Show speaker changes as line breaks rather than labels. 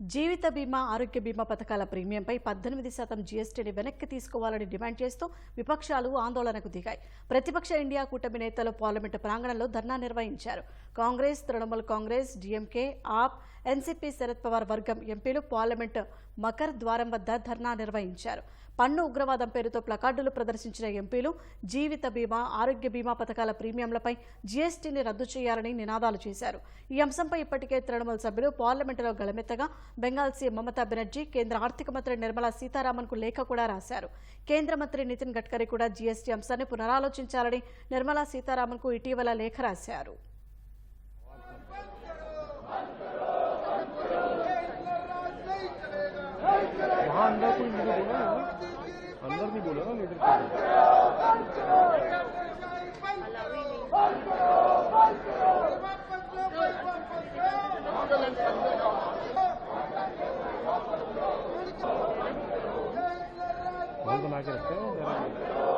జీవిత బీమా ఆరోగ్య బీమా పథకాల ప్రీమియంపై పద్దెనిమిది శాతం జీఎస్టీని వెనక్కి తీసుకోవాలని డిమాండ్ చేస్తూ విపక్షాలు ఆందోళనకు దిగాయి. ప్రతిపక్ష ఇండియా కూటమి నేతలు పార్లమెంటు ప్రాంగణంలో ధర్నా నిర్వహించారు. కాంగ్రెస్ తృణమూల్ కాంగ్రెస్ డిఎంకే ఆప్ ఎన్సీపీ శరద్ పవార్ వర్గం ఎంపీలు పార్లమెంటు మకర్ ద్వారం వద్ద ధర్నా నిర్వహించారు. పన్ను ఉగ్రవాదం పేరుతో ప్లకార్డులు ప్రదర్శించిన ఎంపీలు జీవిత బీమా ఆరోగ్య బీమా పథకాల ప్రీమియంలపై జీఎస్టీని రద్దు చేయాలని నినాదాలు చేశారు. ఈ అంశంపై ఇప్పటికే తృణమూల్ సభ్యులు పార్లమెంటులో గళమెత్తగా బెంగాల్ సీఎం మమతా బెనర్జీ కేంద్ర ఆర్థిక మంత్రి నిర్మలా సీతారామన్కు లేఖ కూడా రాశారు. కేంద్ర మంత్రి నితిన్ గడ్కరీ కూడా జీఎస్టీ అంశాన్ని పునరాలోచించాలని నిర్మలా సీతారామన్కు ఇటీవల లేఖ రాశారు.
अंदर कोई मुझे बोला ना अंदर नहीं बोला ना लीडर को बना के रखते हैं